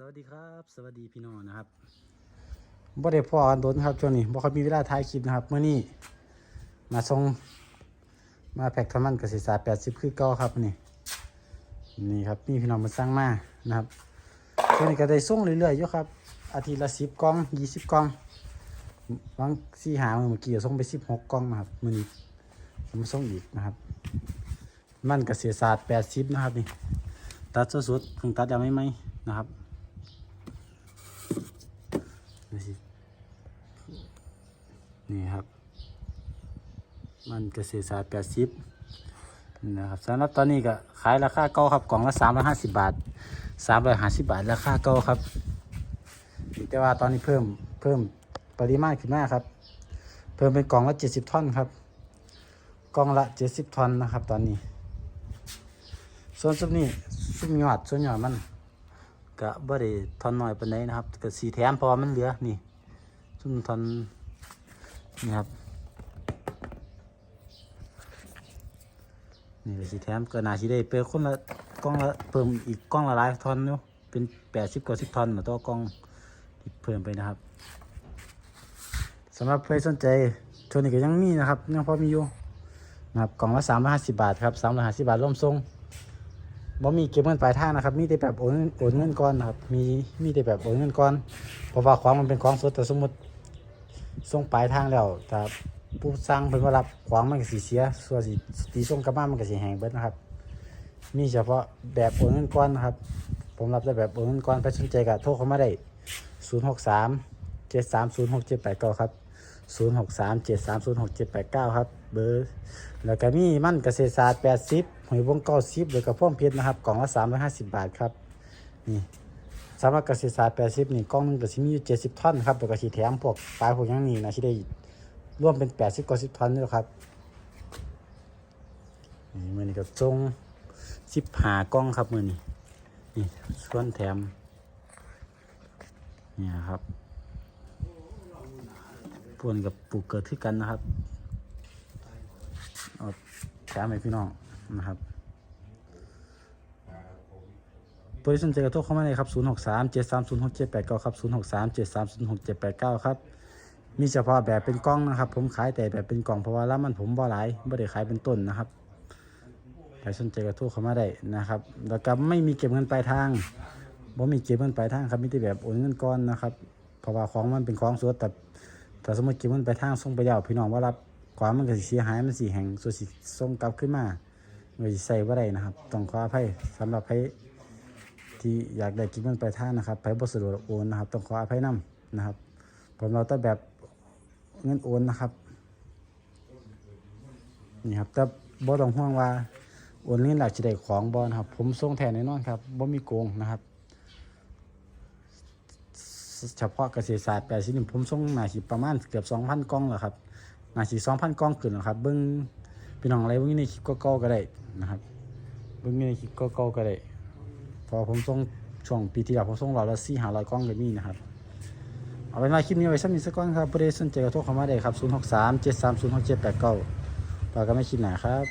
สวัสดีครับ สวัสดีพี่น้องนะครับบ่ได้พอกันโดนครับช่วงนี้บ่ค่อยมีเวลาถ่ายคลิปนะครับเมื่อนี้มาส่งมาแพ็กทมันกสิศาสตร์80คือเก่าครับนี่นี่ครับมีพี่น้องมาสั่งมานะครับช่วงนี้ก็ได้ส่งเรื่อยๆอยู่ครับ อาทิตย์ละ10กล่อง20กล่องบางสี่หาเมื่อกี้ส่งไป16กกล่องนะครับมื้อนี้มาส่งอีกนะครับ มันกสิศาสตร์80นะครับนี่ตัดสดๆเพิ่งตัดยังไม่ไหมนะครับ นี่สิ นี่ครับ มันเกษตรศาสตร์แปดสิบนะครับสำหรับตอนนี้ก็ขายราคาเก่าครับกล่องละสามร้อยห้าสิบบาทสามร้อยห้าสิบบาทราคาเก่าครับ แต่ว่าตอนนี้เพิ่มเพิ่มปริมาณขึ้นมาครับ เพิ่มเป็นกล่องละเจ็ดสิบท่อนครับกล่องละเจ็ดสิบท่อนนะครับ ตอนนี้ ส่วนซุปนี้ซุปยอดส่วนยอดมันก็บ่ได้ทอนน้อยปานใดนะครับก็สีแถมพอมันเหลือนี่ซุ่มทอน นี่ครับ นี่ก็สีแถมก็น่าสิได้เปิดคนละกล้องละเพิ่มอีกกล้องละหลายทอนเนาะเป็น80กว่า10ทอนต่อกล้องที่เพิ่มไปนะครับสำหรับใครสนใจช่วงนี้ก็ยังมีนะครับยังพอมีอยู่นะครับกล่องละ350บาทครับ350บาทร่วมทรงบ่มีเก็บเงินปลายทางนะครับ มีแต่แบบโอนเงินโอนเงินก่อนนะครับ มีมีแต่แบบโอนเงินก่อนเพราะว่าของมันเป็นของสดแต่สมมติ ส่งปลายทางแล้วแต่ผู้สร้างเพิ่นว่ารับของมันก็สิเสียส่วนสิตีส่งกลับมามันก็สิแห้งเบิดนะครับ มีเฉพาะแบบโอนเงินก่อนนะครับ ผมรับแต่แบบโอนเงินก่อนใครสนใจก็โทรเข้ามาได้ 063 730 6789 ครับ 063 730 6789 ครับ เบอร์ แล้วก็มีมันเกษตรศาสตร์ 80หอยวง90แล้วก็พ่วงเพชรนะครับ กล่องละ350 บาทครับ นี่ สำหรับเกษตรศาสตร์80นี่กล่องหนึงก็สิมีอยู่70ท่อนครับแล้วก็สิแถมพวกปลายพวกอย่างนี้นะที่ได้ร่วมเป็น80กว่า10ท่อนนี่แหละครับนี่มือนี้ก็ส่ง15กล่องครับมือนี้นี่ส่วนแถมเนี่ยครับพวกนี้กับปลูกเกิดที่กันนะครับเอาแถมให้พี่น้องนะครับ ตัวที่สนใจกระโทรเข้ามาเลยครับ 0 6 3 7 3 0 6 7 8 9 ครับ 0 6 3 7 3 0 6 7 8 9 ครับ มีเฉพาะแบบเป็นกล้องนะครับ ผมขายแต่แบบเป็นกล่องเพราะว่าแล้วมันผมบ่หลายไม่ได้ขายเป็นต้นนะครับใครสนใจกระโทรเข้ามาได้นะครับ แล้วก็ไม่มีเก็บเงินปลายทางบ่มีเก็บเงินปลายทางครับ มีแต่แบบโอนเงินก้อนนะครับ เพราะว่าของมันเป็นของสดแต่แต่สมมติเก็บเงินปลายทางส่งไปยาวพี่น้องว่ารับความมันก็สิเสียหายมันสิแห้งส่วนสิส่งกลับขึ้นมามันก็สิใส่บ่ได้นะครับ ต้องขออภัยสำหรับใคร ที่อยากได้กินมันไปลายทางนะครับใครบ่สะดวกโอนนะครับ ต้องขออภัยนํนะครับ ผมเราแต่แบบเงินโอนนะครับนี่ครับแต่บ่ต้องห่วงว่าโอนเงินหลักสิได้ของบ่นะครับ ผมส่งแทนแน่นอนครับบ่มีโกงนะครับ เฉพาะเกษตรศาสตร์แปดสิบผมส่งมาสิประมาณเกือบ2,000กล่องแล้วครับนาสิสองพันกล้องขึ้นนะครับเบิ้งพี่น้องอะไรเบิ้งในคลิปเก่าก็ได้นะครับเบิ้งในคลิปเก่าก็ได้ พอผมส่งช่วงปีที่แล้วผมส่งเราละสี่หาร้อยกล้องก็มีนะครับ เอาเป็นว่าคลิปนี้ไว้สักนิดสักก้อนครับผู้ใดสนใจก็โทรเข้ามาได้ครับ 0 6 3 7 3 0 6 7 8 9ต่อกันไม่คิดหนาครับ